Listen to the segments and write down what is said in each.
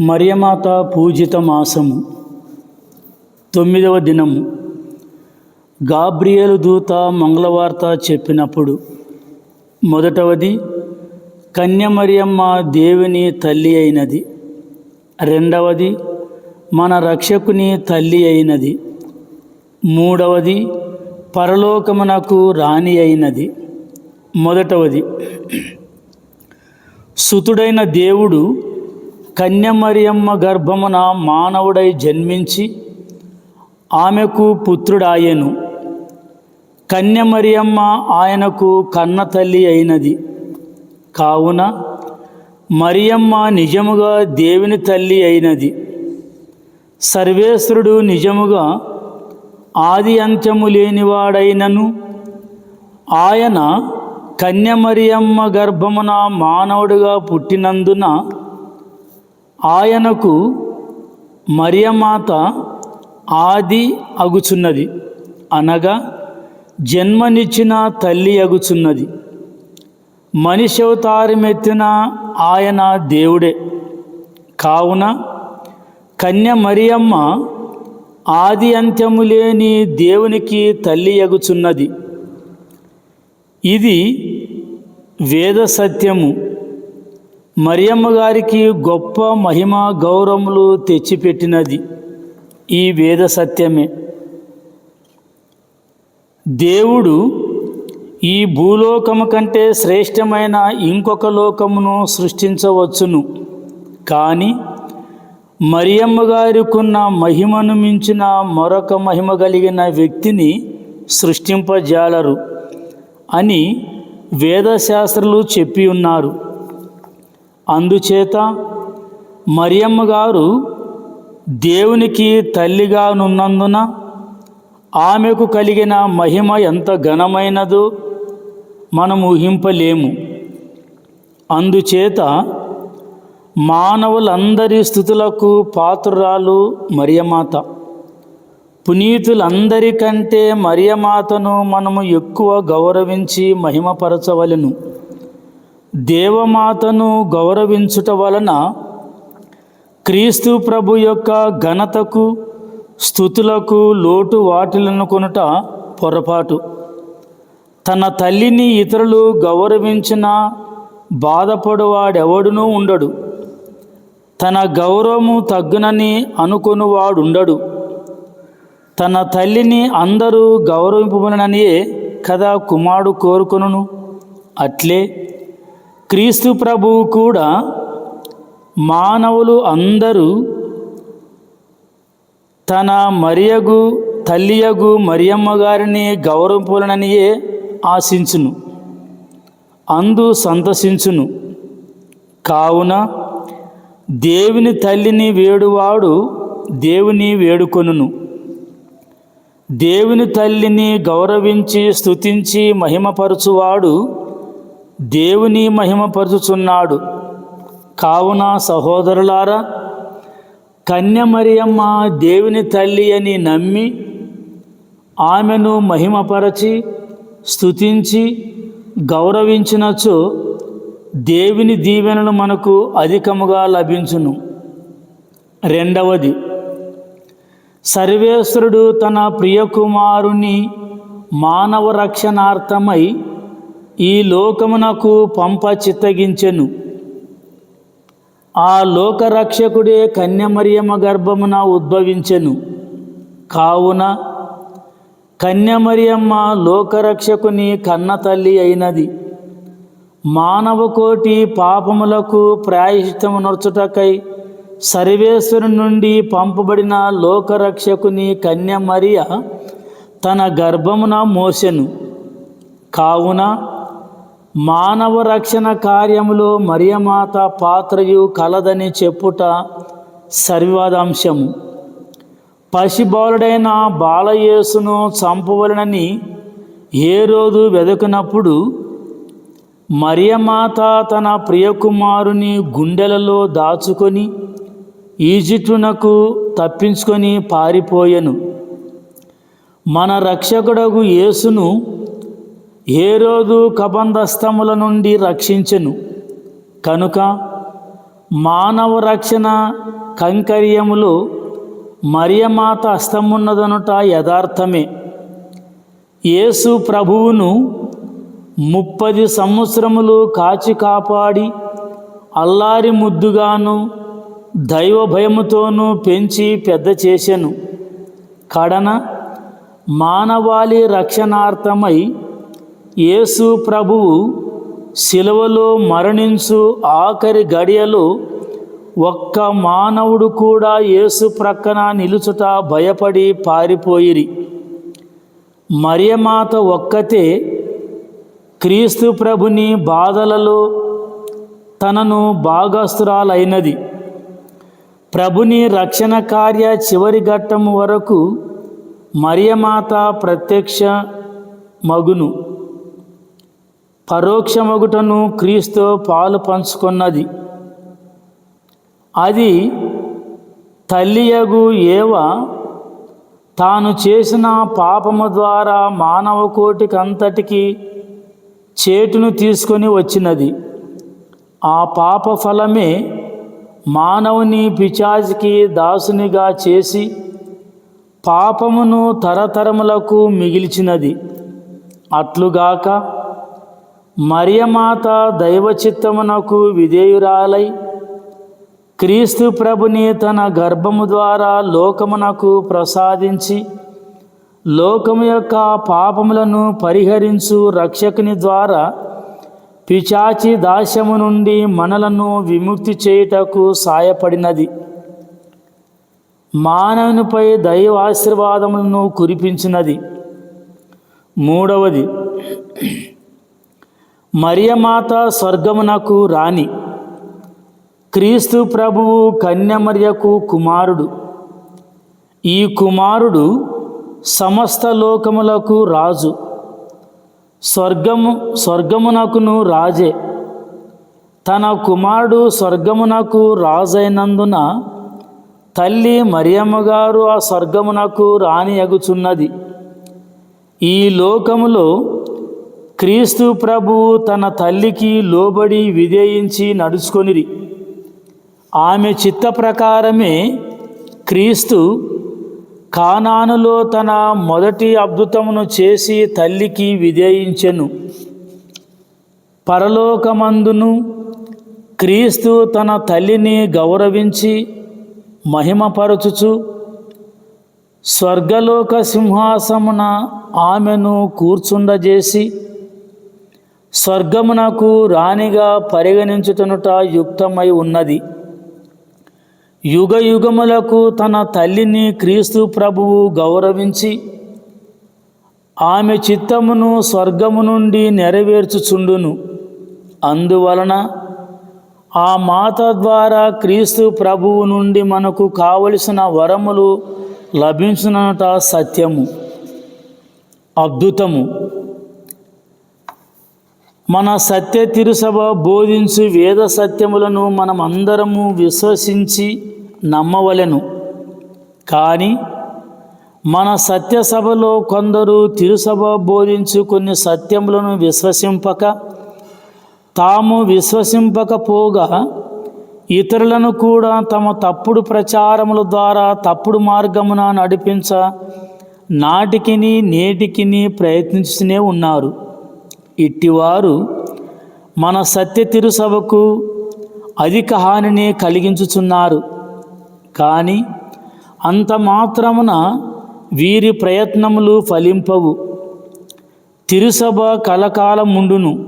మరియమాత పూజిత మాసము తొమ్మిదవ దినము గాబ్రియలు దూత మంగళవార్త చెప్పినప్పుడు మొదటవది కన్యమరియమ్మ దేవుని తల్లి అయినది. రెండవది మన రక్షకుని తల్లి అయినది. మూడవది పరలోకమునకు రాణి అయినది. మొదటవది సుతుడైన దేవుడు కన్యమరియమ్మ గర్భమున మానవుడై జన్మించి ఆమెకు పుత్రుడాయెను. కన్యమరియమ్మ ఆయనకు కన్న తల్లి అయినది. కావున మరియమ్మ నిజముగా దేవుని తల్లి అయినది. సర్వేశ్వరుడు నిజముగా ఆది అంత్యము లేనివాడైనను. ఆయన కన్యమరియమ్మ గర్భమున మానవుడుగా పుట్టినందున ఆయనకు మరియమాత ఆది అగుచున్నది. అనగా జన్మనిచ్చిన తల్లి అగుచున్నది. మనిషి అవతారమెత్తిన ఆయన దేవుడే. కావున కన్య మరియమ్మ ఆది అంత్యము లేని దేవునికి తల్లి అగుచున్నది. ఇది వేద సత్యము మరియమ్మ గారికి గొప్ప మహిమ గౌరవములు తెచ్చిపెట్టినది ఈ వేద సత్యమే. దేవుడు ఈ భూలోకము కంటే శ్రేష్టమైన ఇంకొక లోకమును సృష్టించవచ్చును. కానీ మరియమ్మ గారికున్న మహిమను మించిన మరొక మహిమ కలిగిన వ్యక్తిని సృష్టింపజాలరు అని వేదశాస్త్రులు చెప్పి ఉన్నారు. అందుచేత మరియమ్మ గారు దేవునికి తల్లిగానున్నందున ఆమెకు కలిగిన మహిమ ఎంత ఘనమైనదో మనం ఊహింపలేము. అందుచేత మానవులందరి స్థుతులకు పాత్రురాలు మరియమాత. పునీతులందరికంటే మరియమాతను మనము ఎక్కువ గౌరవించి మహిమపరచవలెను. దేవమాతను గౌరవించుట వలన క్రీస్తు ప్రభు యొక్క ఘనతకు స్థుతులకు లోటు వాటిలను కొనుట పొరపాటు. తన తల్లిని ఇతరులు గౌరవించిన బాధపడువాడెవడునూ ఉండడు. తన గౌరవము తగ్గునని అనుకొనువాడుండడు. తన తల్లిని అందరూ గౌరవింపననియే కదా కుమారుడు కోరుకొనును? అట్లే క్రీస్తు ప్రభువు కూడా మానవులు అందరూ తన మరియగు తల్లియగు మరియమ్మ గారిని గౌరవింపులననియే ఆశించును. అందు సంతసించును. కావున దేవుని తల్లిని వేడువాడు దేవుని వేడుకొనును. దేవుని తల్లిని గౌరవించి స్తుతించి మహిమపరచువాడు దేవుని మహిమపరుచుచున్నాడు కావున సహోదరులారా కన్యమరియమ్మ దేవుని తల్లి అని నమ్మి ఆమెను మహిమపరచి స్థుతించి గౌరవించినచో దేవుని దీవెనలు మనకు అధికముగా లభించును. రెండవది సర్వేశ్వరుడు తన ప్రియకుమారుని మానవ రక్షణార్థమై ఈ లోకమునకు పంప చిత్తగించెను. ఆ లోకరక్షకుడే కన్యమరియమ్మ గర్భమున ఉద్భవించెను. కావున కన్యమరియమ్మ లోకరక్షకుని కన్న తల్లి అయినది. మానవ కోటి పాపములకు ప్రాయశ్చిత్తము నొచ్చుటకై సర్వేశ్వరు నుండి పంపబడిన లోకరక్షకుని కన్యమరియ తన గర్భమున మోసెను. కావున మానవ రక్షణ కార్యములో మరియమాత పాత్రయు కలదని చెప్పుట సర్వాదాంశము. పసిబాలుడైన బాలయేసును చంపవలనని ఏ రోజు వెదకినప్పుడు మరియమాత తన ప్రియకుమారుని గుండెలలో దాచుకొని ఈజిప్టునకు తప్పించుకొని పారిపోయెను. మన రక్షకుడగు యేసును ఏ రోజు కబంధస్తముల నుండి రక్షించెను? కనుక మానవ రక్షణ కంకర్యములో మరియమాత హస్తమున్నదనుట యథార్థమే. యేసు ప్రభువును ముప్పది సంవత్సరములు కాచి కాపాడి అల్లారి ముద్దుగాను దైవ భయముతోనూ పెంచి పెద్ద చేసెను. కడన మానవాళి రక్షణార్థమై యేసు ప్రభువు శిలువలో మరణించు ఆఖరి గడియలో ఒక్క మానవుడు కూడా యేసు ప్రక్కన నిలుచుట భయపడి పారిపోయిరి. మరియమాత ఒక్కతే క్రీస్తు ప్రభుని బాధలలో తనను భాగస్థురాలైనది. ప్రభుని రక్షణ కార్య చివరి ఘట్టం వరకు మరియమాత ప్రత్యక్ష మగును. పరోక్షమగుటను క్రీస్తు పాలు పంచుకున్నది. అది తల్లియగు ఏవ తాను చేసిన పాపము ద్వారా మానవ కోటికి చేటును తీసుకొని వచ్చినది. ఆ పాప ఫలమే మానవుని పిచాజికి దాసునిగా చేసి పాపమును తరతరములకు మిగిల్చినది. అట్లుగాక మరియమాత దైవచిత్తమునకు విధేయురాలై క్రీస్తు ప్రభుని తన గర్భము ద్వారా లోకమునకు ప్రసాదించి లోకము యొక్క పాపములను పరిహరించు రక్షకుని ద్వారా పిచాచి దాస్యము నుండి మనలను విముక్తి చేయుటకు సాయపడినది. మానవునిపై దైవాశీర్వాదములను కురిపించినది. మూడవది మరియమాత స్వర్గమునకు రాణి. క్రీస్తు ప్రభువు కన్యమర్యకు కుమారుడు. ఈ కుమారుడు సమస్త లోకములకు రాజు. స్వర్గము స్వర్గమునకును రాజే. తన కుమారుడు స్వర్గమునకు రాజైనందున తల్లి మరియమ్మగారు ఆ స్వర్గమునకు రాణి అగుచున్నది ఈ లోకములో క్రీస్తు ప్రభు తన తల్లికి లోబడి విధేయించి నడుచుకొనిరి. ఆమె చిత్త ప్రకారమే క్రీస్తు కానానులో తన మొదటి అద్భుతమును చేసి తల్లికి విధేయించెను. పరలోకమందును క్రీస్తు తన తల్లిని గౌరవించి మహిమపరచుచు స్వర్గలోక సింహాసమున ఆమెను కూర్చుండజేసి స్వర్గమునకు రాణిగా పరిగణించుటనుట యుక్తమై ఉన్నది. యుగ యుగములకు తన తల్లిని క్రీస్తు ప్రభువు గౌరవించి ఆమె చిత్తమును స్వర్గము నుండి నెరవేర్చుచుండును. అందువలన ఆ మాత ద్వారా క్రీస్తు ప్రభువు నుండి మనకు కావలసిన వరములు లభించునట సత్యము అద్భుతము. మన సత్య తిరుసభ బోధించు వేద సత్యములను మనం అందరము విశ్వసించి నమ్మవలెను. కానీ మన సత్యసభలో కొందరు తిరుసభ బోధించు కొన్ని సత్యములను విశ్వసింపక తాము విశ్వసింపకపోగా ఇతరులను కూడా తమ తప్పుడు ప్రచారముల ద్వారా తప్పుడు మార్గమున నడిపించ నాటికిని నేటికిని ప్రయత్నిస్తూనే ఉన్నారు. ఇట్టివారు మన సత్య తిరుసభకు అధిక హానిని కలిగించుచున్నారు. కానీ అంత మాత్రమున వీరి ప్రయత్నములు ఫలింపవు. తిరుసభ కలకాలముండును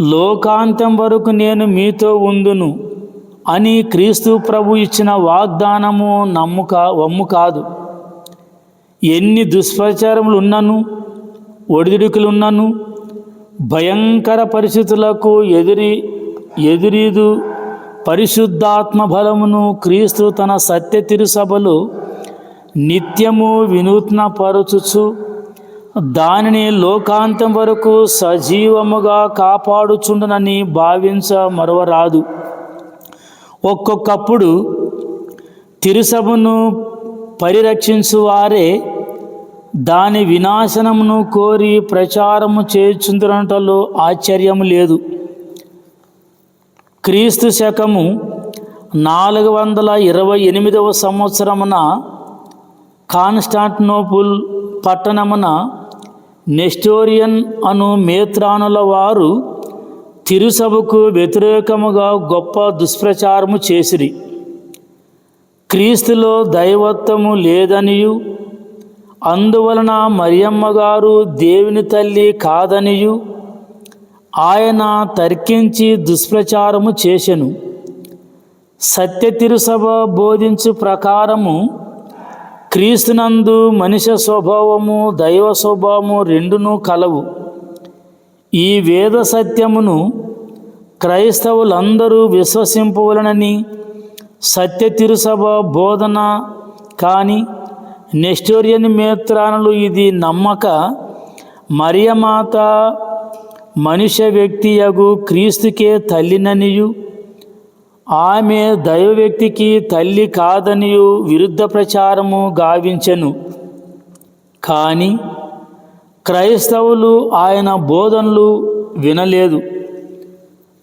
లోకాంతం వరకు నేను మీతో ఉందును అని క్రీస్తు ప్రభు ఇచ్చిన వాగ్దానము నమ్ముక వమ్ము కాదు. ఎన్ని దుష్ప్రచారములు ఉన్నను ఒడిదుడుకులున్నను భయంకర పరిస్థితులకు ఎదురి ఎదురీదు. పరిశుద్ధాత్మ బలమును క్రీస్తు తన సత్య తిరుసభలు నిత్యము వినూత్నపరచుచు దానిని లోకాంతం వరకు సజీవముగా కాపాడుచుండనని భావించ మరవరాదు. ఒక్కొక్కప్పుడు తిరుసభను పరిరక్షించు వారే దాని వినాశనమును కోరి ప్రచారము చేయుచుందనటలో ఆశ్చర్యము లేదు. క్రీస్తు శకము నాలుగు వందల ఇరవై ఎనిమిదవ సంవత్సరమున కాన్స్టాంటినోపుల్ పట్టణమున నెస్టోరియన్ అను మేత్రానుల వారు తిరుసభకు వ్యతిరేకముగా గొప్ప దుష్ప్రచారము చేసిరి. క్రీస్తులో దైవత్వము లేదనియు అందువలన మరియమ్మ గారు దేవుని తల్లి కాదనియు. ఆయన తర్కించి దుష్ప్రచారము చేసెను సత్య తిరుసభ బోధించు ప్రకారము క్రీస్తునందు మనిషి స్వభావము దైవ స్వభావము రెండును కలవు. ఈ వేద సత్యమును క్రైస్తవులందరూ విశ్వసింపవలనని సత్య తిరుసభ బోధన కానీ నెస్టోరియన్ మేత్రానులు ఇది నమ్మక. మరియమాత మనుష్య వ్యక్తియగు క్రీస్తుకే తల్లిననియు. ఆమె దైవ వ్యక్తికి తల్లి కాదనియు విరుద్ధ ప్రచారము గావించెను. కానీ క్రైస్తవులు ఆయన బోధనలు వినలేదు.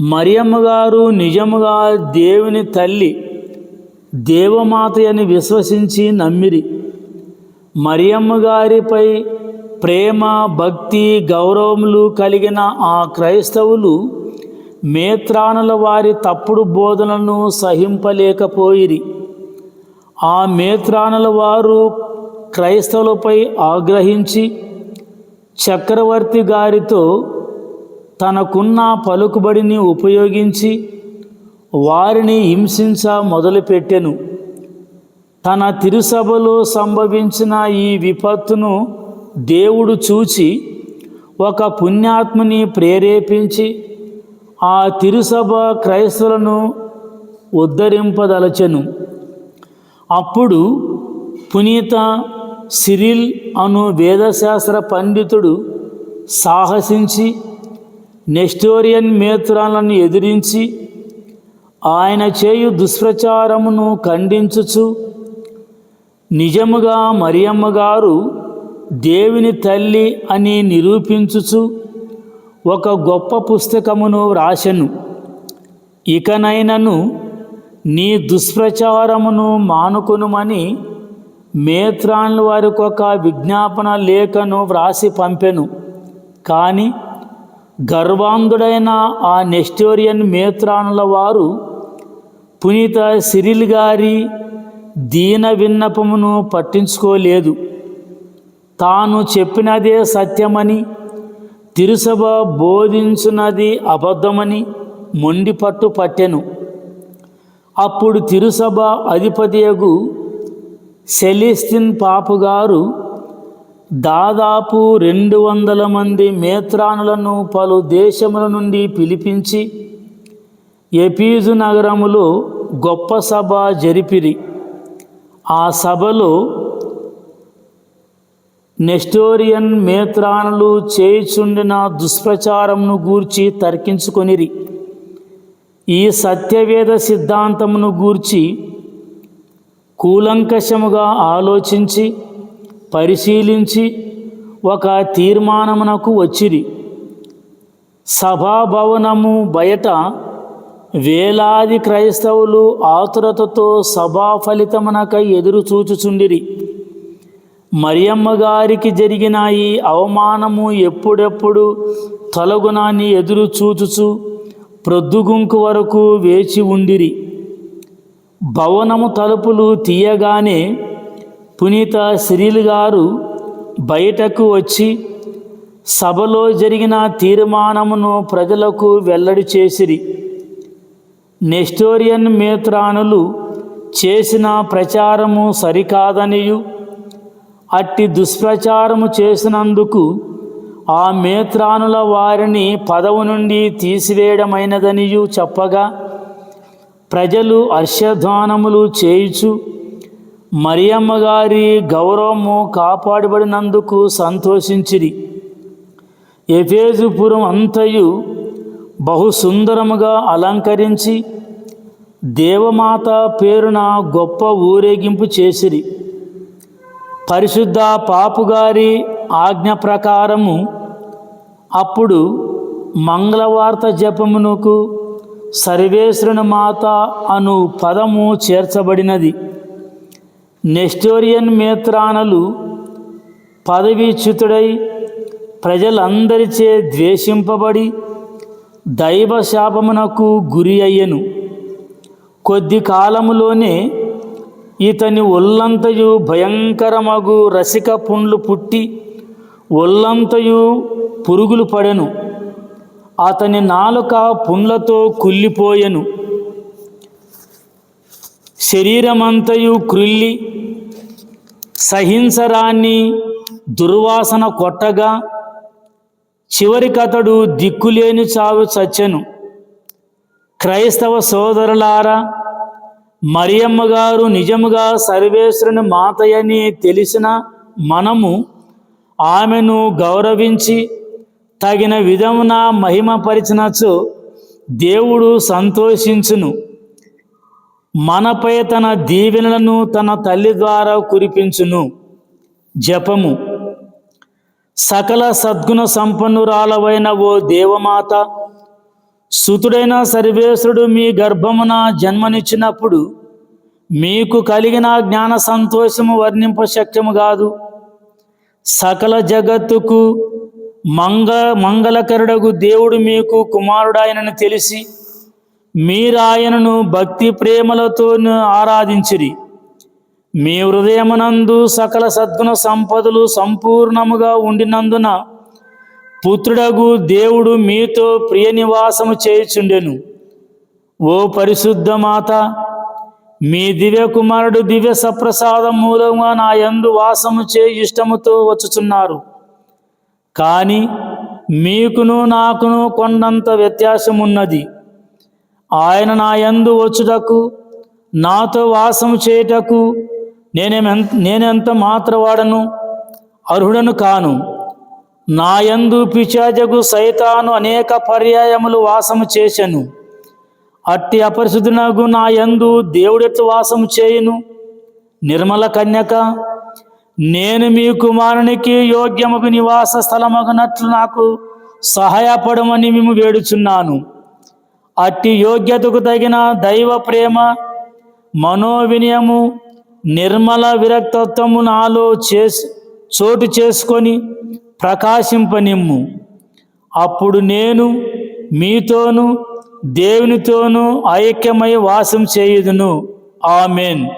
మరియమ్మ గారు నిజముగా దేవుని తల్లి దేవమాత అని విశ్వసించి నమ్మిరి. మరియమ్మ గారిపై ప్రేమ భక్తి గౌరవములు కలిగిన ఆ క్రైస్తవులు మేత్రానుల వారి తప్పుడు బోధనలను సహింపలేకపోయిరి. ఆ మేత్రానుల వారు క్రైస్తవులపై ఆగ్రహించి చక్రవర్తి గారితో తనకున్న పలుకుబడిని ఉపయోగించి వారిని హింసించ మొదలుపెట్టెను. తన తిరుసభలో సంభవించిన ఈ విపత్తును దేవుడు చూచి ఒక పుణ్యాత్మని ప్రేరేపించి ఆ తిరుసభ క్రైస్తవులను ఉద్ధరింపదలచెను. అప్పుడు పునీత సిరిల్ అను వేదశాస్త్ర పండితుడు సాహసించి నెస్టోరియన్ మేత్రాలను ఎదిరించి ఆయన చేయు దుష్ప్రచారమును ఖండించుచు నిజముగా మరియమ్మ గారు దేవుని తల్లి అని నిరూపించుచు ఒక గొప్ప పుస్తకమును వ్రాసెను. ఇకనైనను నీ దుష్ప్రచారమును మానుకొనుమని మేత్రాన్ల వారికి ఒక విజ్ఞాపన లేఖను వ్రాసి పంపెను. కానీ గర్వాంధుడైన ఆ నెస్టోరియన్ మేత్రానుల వారు పునీత సిరిల్ గారి దీన విన్నపమును పట్టించుకోలేదు. తాను చెప్పినదే సత్యమని తిరుసభ బోధించున్నది అబద్ధమని మొండి పట్టు పట్టెను. అప్పుడు తిరుసభ అధిపతియగు సెలిస్టిన్ పాపుగారు దాదాపు రెండు వందల మంది మేత్రానులను పలు దేశముల నుండి పిలిపించి ఎపీజు నగరములో గొప్ప సభ జరిపిరి. ఆ సభలో నెస్టోరియన్ మేత్రానులు చేయుచుండిన దుష్ప్రచారమును గూర్చి తర్కించుకొనిరి. ఈ సత్యవేద సిద్ధాంతమును గూర్చి కూలంకషముగా ఆలోచించి పరిశీలించి ఒక తీర్మానమునకు వచ్చిరి. సభాభవనము బయట వేలాది క్రైస్తవులు ఆతురతతో సభా ఫలితమునకై ఎదురు చూచుచుండిరి. మరియమ్మ గారికి జరిగిన ఈ అవమానము ఎప్పుడెప్పుడు తొలగునాన్ని ఎదురు చూచుచు ప్రొద్దుగుంకు వరకు వేచి ఉండిరి. భవనము తలుపులు తీయగానే పునీత సిరిల్ గారు బయటకు వచ్చి సభలో జరిగిన తీర్మానమును ప్రజలకు వెల్లడి చేసిరి. నెస్టోరియన్ మేత్రానులు చేసిన ప్రచారము సరికాదనియు. అట్టి దుష్ప్రచారము చేసినందుకు ఆ మేత్రానుల వారిని పదవు నుండి తీసివేయడమైనదనియు చెప్పగా ప్రజలు హర్షధ్వానములు చేయుచు మరియమ్మ గారి గౌరవము కాపాడబడినందుకు సంతోషించిరి. ఎఫేజుపురం అంతయు బహు సుందరముగా అలంకరించి దేవమాత పేరున గొప్ప ఊరేగింపు చేసిరి. పరిశుద్ధ పాపుగారి ఆజ్ఞ ప్రకారము అప్పుడు మంగళవార్త జపమునకు సర్వేశ్వరుని మాత అను పదము చేర్చబడినది. నెస్టోరియన్ మేత్రానలు పదవీచ్యుతుడై ప్రజలందరిచే ద్వేషింపబడి దైవ శాపమునకు గురి అయ్యను. కొద్ది కాలములోనే ఇతని ఒళ్ళంతయు భయంకరమగు రసిక పుండ్లు పుట్టి ఒళ్ళంతయు పురుగులు పడెను. అతని నాలుక పుండ్లతో కుళ్ళిపోయెను. శరీరమంతయు క్రుల్లి సహింసరాన్ని దుర్వాసన కొట్టగా చివరికతడు దిక్కులేని చావు చచ్చెను. క్రైస్తవ సోదరులారా మరియమ్మ గారు నిజముగా సర్వేశ్వరుని మాతయని తెలిసిన మనము ఆమెను గౌరవించి తగిన విధమున మహిమపరిచినచు దేవుడు సంతోషించును. మనపై తన దీవెనలను తన తల్లి ద్వారా కురిపించును. జపము. సకల సద్గుణ సంపన్నురాలవైన ఓ దేవమాత. సుతుడైన సర్వేశ్వరుడు మీ గర్భమున జన్మనిచ్చినప్పుడు మీకు కలిగిన జ్ఞాన సంతోషము వర్ణింప శక్యము కాదు. సకల జగత్తుకు మంగ మంగళకరుడగు దేవుడు మీకు కుమారుడాయనని తెలిసి మీరాయనను భక్తి ప్రేమలతో ఆరాధించిరి. మీ హృదయమునందు సకల సద్గుణ సంపదలు సంపూర్ణముగా ఉండినందున పుత్రుడగు దేవుడు మీతో ప్రియ నివాసము చేయుచుండెను. ఓ పరిశుద్ధ మాత మీ దివ్య కుమారుడు దివ్య సప్రసాదం మూలంగా నా యందు వాసము చే ఇష్టముతో వచ్చుచున్నారు. కానీ మీకును నాకును కొండంత వ్యత్యాసం ఉన్నది ఆయన నా యందు వచ్చుటకు నాతో వాసము చేయుటకు నేనేమెంత నేనెంత మాత్రవాడను? అర్హుడను కాను. నాయందు పిచాజగు సైతాను అనేక పర్యాయములు వాసము చేశను. అట్టి అపరిశుద్ధునగు నా యందు దేవుడెట్లు వాసము చేయును. నిర్మల కన్యక నేను మీ కుమారునికి యోగ్యముకు నివాస స్థలమగునట్లు నాకు సహాయపడమని మేము వేడుచున్నాను. అట్టి యోగ్యతకు తగిన దైవ ప్రేమ మనోవినయము నిర్మల విరక్తత్వము నాలో చేసి చోటు చేసుకొని ప్రకాశింపనిమ్ము. అప్పుడు నేను మీతోనూ దేవునితోనూ ఐక్యమై వాసం చేయుదును. ఆమెన్.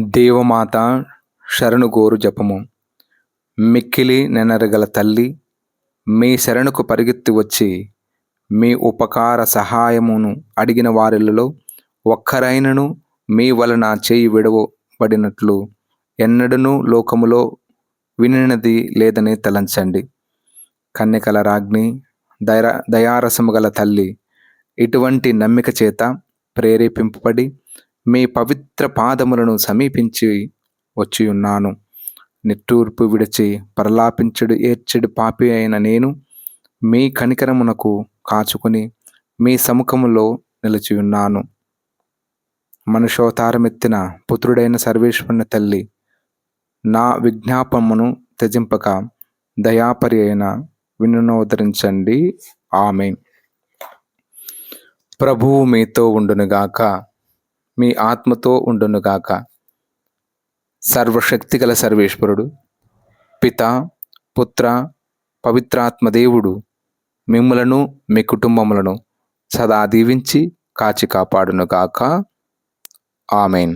దేవమాత శరణుగోరు జపము. మిక్కిలి నెనరగల తల్లి మీ శరణుకు పరిగెత్తి వచ్చి మీ ఉపకార సహాయమును అడిగిన వారిలో ఒక్కరైనను మీ వలన చేయి విడవబడినట్లు ఎన్నడనూ లోకములో వినినది లేదని తలంచండి. కన్యకల రాజ్ఞి దయ దయారసము గల తల్లి ఇటువంటి నమ్మిక చేత ప్రేరేపింపబడి మీ పవిత్ర పాదములను సమీపించి వచ్చి ఉన్నాను. నిట్టూర్పు విడిచి పరలాపించడు ఏడ్చెడు పాపి అయిన నేను మీ కనికరమునకు కాచుకుని మీ సముఖములో నిలిచి ఉన్నాను. మనుషోతారమెత్తిన పుత్రుడైన సర్వేశ్వరుని తల్లి నా విజ్ఞాపమును త్యజింపక దయాపరి అయిన వినునోదరించండి ఆమె ప్రభువు మీతో ఉండునుగాక మీ ఆత్మతో ఉండునుగాక సర్వశక్తిగల సర్వేశ్వరుడు పిత పుత్ర పవిత్రాత్మ దేవుడు మిమ్ములను మీ కుటుంబములను సదా దీవించి కాచి కాపాడునుగాక. ఆమెన్.